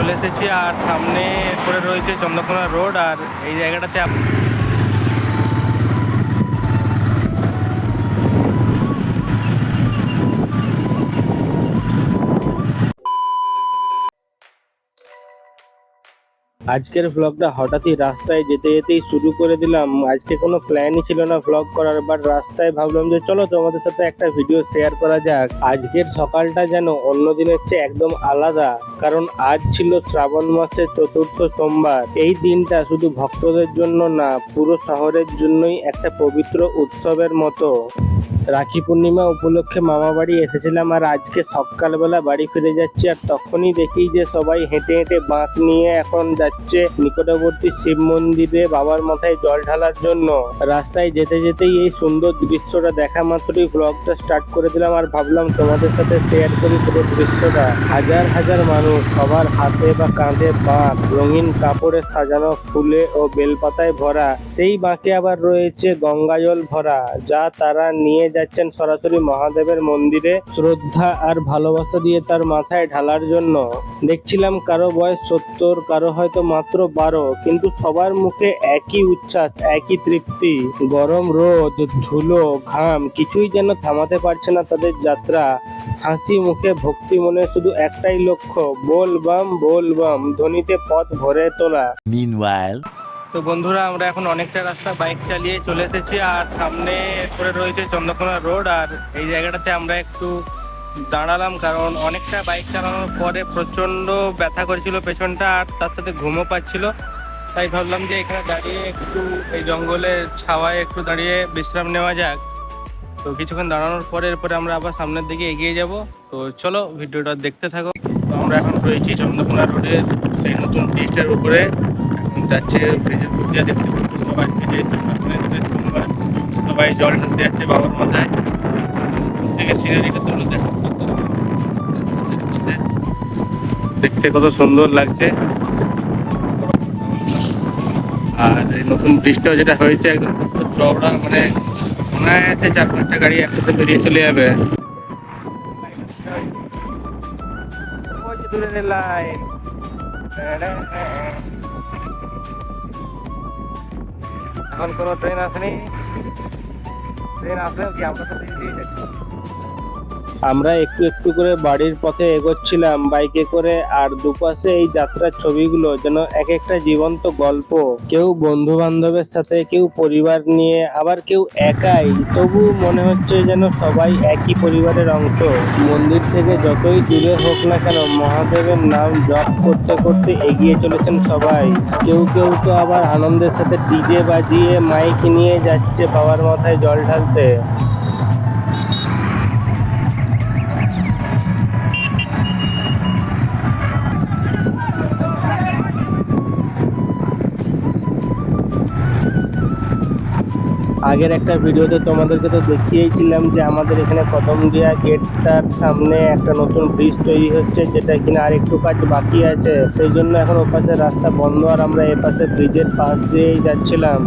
চলে এসেছি আর সামনে করে রয়েছে চন্দ্রকোনা রোড আর এই জায়গাটাতে আজকের ভ্লগটা হঠাৎই রাস্তায় যেতে যেতেই শুরু করে দিলাম। আজকে কোনো প্ল্যানই ছিল না ভ্লগ করার বাট রাস্তায় ভাবলাম যে চলো তোমাদের সাথে একটা ভিডিও শেয়ার করা যাক। আজকের সকালটা যেন অন্য দিনের চেয়ে একদম আলাদা, কারণ আজ ছিল শ্রাবণ মাসের চতুর্থ সোমবার। এই দিনটা শুধু ভক্তদের জন্য না, পুরো শহরের জন্যই একটা পবিত্র উৎসবের মতো। রাখি পূর্ণিমা উপলক্ষে মামা বাড়ি এসেছিলাম আর আজকে সকালবেলা বাড়ি ফিরে যাচ্ছি আর তখনই দেখি যে সবাই হেঁটে হেঁটে বাঁক নিয়ে এখন যাচ্ছে নিকটবর্তী শিব মন্দিরে বাবার মাথায় জল ঢালার জন্য। রাস্তায় যেতে যেতেই এই সুন্দর দৃশ্যটা দেখা মাত্রই ব্লগটা স্টার্ট করে দিলাম আর ভাবলাম তোমাদের সাথে শেয়ার করি পুরো দৃশ্যটা। হাজার হাজার মানুষ, সবার হাতে বা কাঁধে বাঁক রঙিন কাপড়ে সাজানো ফুলে ও বেলপাতায় ভরা। সেই বাঁকে আবার রয়েছে গঙ্গাজল ভরা, যা তারা নিয়ে যাচ্ছেন সরাসরি মহাদেবের মন্দিরে। শ্রদ্ধা আর ভালোবাসা দিয়ে তার মাথায় ঢালার জন্য। দেখছিলাম কারও বয়স সত্তর, কারও হয়তো মাত্র বারো, কিন্তু সবার মুখে একই উচ্ছ্বাস, একই তৃপ্তি। গরম রোদ, ধুলো, ঘাম, কিছুই যেন থামাতে পারছে না তাদের যাত্রা। হাসি মুখে, ভক্তি মনে শুধু একটাই লক্ষ্য বল বাম বল বাম ধ্বনিতে পথ ভরে তোলা। তো বন্ধুরা, আমরা এখন অনেকটা রাস্তা বাইক চালিয়ে চলে এসেছি আর সামনে করে রয়েছে চন্দ্রকোনা রোড আর এই জায়গাটাতে আমরা একটু দাঁড়ালাম কারণ অনেকটা বাইক চালানোর পরে প্রচণ্ড ব্যথা করেছিল পেছনটা আর তার সাথে ঘুমও পাচ্ছিল। তাই ভাবলাম যে এখানে দাঁড়িয়ে একটু এই জঙ্গলের ছাওয়ায় একটু দাঁড়িয়ে বিশ্রাম নেওয়া যাক। তো কিছুক্ষণ দাঁড়ানোর পরে এরপরে আমরা আবার সামনের দিকে এগিয়ে যাব। তো চলো ভিডিওটা দেখতে থাকো। তো আমরা এখন রয়েছি চন্দ্রকোনা রোডের সেই নতুন ব্রিজটার উপরে। যাচ্ছে দিয়ে দেখতে পাচ্ছি সবাই সোমবার। সবাই জল ঢালতে যাচ্ছে বাবার মাথায় থেকে সিনারিটা দেখতে কত সুন্দর লাগছে। আর এই নতুন ব্রিজটা যেটা হয়েছে, একদম চওড়া মানে অনায়াসে চার পাঁচটা গাড়ি একসাথে বেরিয়ে চলে যাবে। দূরের লাইন। এখন কোনো ট্রেন আসেনি। ট্রেন আসলেও কি ট্রেন যাচ্ছি আমরা একটু একটু করে বাড়ির পথে এগোচ্ছিলাম, বাইকে করে, আর দুপাশে এই যাত্রার ছবিগুলো যেন এক একটা জীবন্ত গল্প। কেউ বন্ধু বান্ধবের সাথে, কেউ পরিবার নিয়ে, আবার কেউ একাই। তবু মনে হচ্ছে যেন সবাই একই পরিবারের অংশ। মন্দির থেকে যতই দূরে হোক না কেন, মহাদেবের নাম জপ করতে করতে এগিয়ে চলেছেন সবাই। কেউ কেউ তো আবার আনন্দের সাথে ডিজে বাজিয়ে মাইক নিয়ে যাচ্ছে বাবার মাথায় জল ঢালতে। আগের একটা ভিডিওতে তোমাদেরকে তো দেখিয়েছিলাম যে আমাদের এখানে কদমদিয়া গেটটার সামনে একটা নতুন ব্রিজ তৈরি হচ্ছে, যেটা কিনা আর একটু কাজ বাকি আছে। সেই জন্য এখন ওপাশে রাস্তা বন্ধ আর আমরা এপাশে ব্রিজের পাশ দিয়েই যাচ্ছিলাম।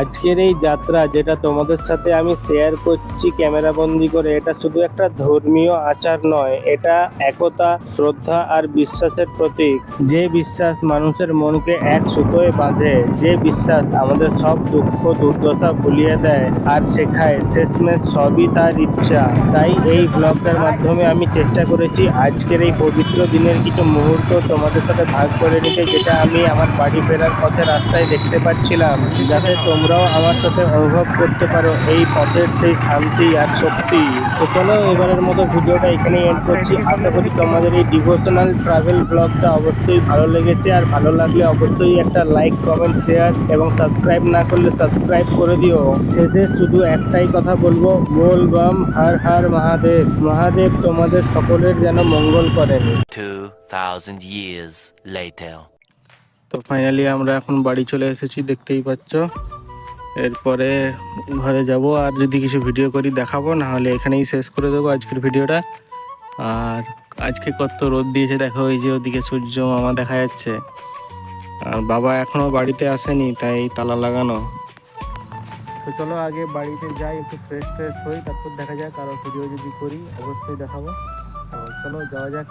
আজকের এই যাত্রা যেটা তোমাদের সাথে আমি শেয়ার করছি ক্যামেরা বন্দি করে, এটা শুধু একটা ধর্মীয় আচার নয়, এটা একতা, শ্রদ্ধা আর বিশ্বাসের প্রতীক। যে বিশ্বাস মানুষের মনকে এক সুতোয় বাঁধে, যে বিশ্বাস আমাদের সব দুঃখ, দুর্দশা ভুলিয়ে দেয় আর শেখায়। শেষমেশ সবই তার ইচ্ছা। তাই এই ব্লগটার মাধ্যমে আমি চেষ্টা করেছি আজকের এই পবিত্র দিনের কিছু মুহূর্ত তোমাদের সাথে ভাগ করে নিতে যেটা আমি আমার বাড়ি ফেরার পথে রাস্তায় দেখতে পাচ্ছিলাম, যাতে তোমরাও আমার সাথে অনুভব করতে পারো এই পথের সেই শান্তি আর শক্তি। তো চলো, এবারের মতো ভিডিওটা এখানেই এন্ড করছি। আশা করি তোমাদের এই ডিভোশনাল ট্রাভেল ব্লগটা অবশ্যই ভালো লেগেছে। আর ভালো লাগলে অবশ্যই একটা লাইক কমেন্ট শেয়ার এবং সাবস্ক্রাইব না করলে সাবস্ক্রাইব করে দিও। শেষে শুধু একটাই কথা বলব বল বাম হার হার মহাদেব। মহাদেব তোমাদের সকলের যেন মঙ্গল করেন। 2,000 years later. তো ফাইনালি আমরা এখন বাড়ি চলে এসেছি দেখতেই পাচ্ছ। এরপরে ঘরে যাব আর যদি কিছু ভিডিও করি দেখাবো না হলে এখানেই শেষ করে দেবো আজকের ভিডিওটা আর আজকে কত রোদ দিয়েছে দেখো এই যে ওদিকে সূর্য মামা দেখা যাচ্ছে। আর বাবা এখনও বাড়িতে আসেনি তাই তালা লাগানো। তো চলো আগে বাড়িতে যাই, একটু ফ্রেশ ফ্রেশ হই, তারপর দেখা যাক আরও ভিডিও যদি করি, অবশ্যই দেখাবো। তো চলো যাওয়া যাক।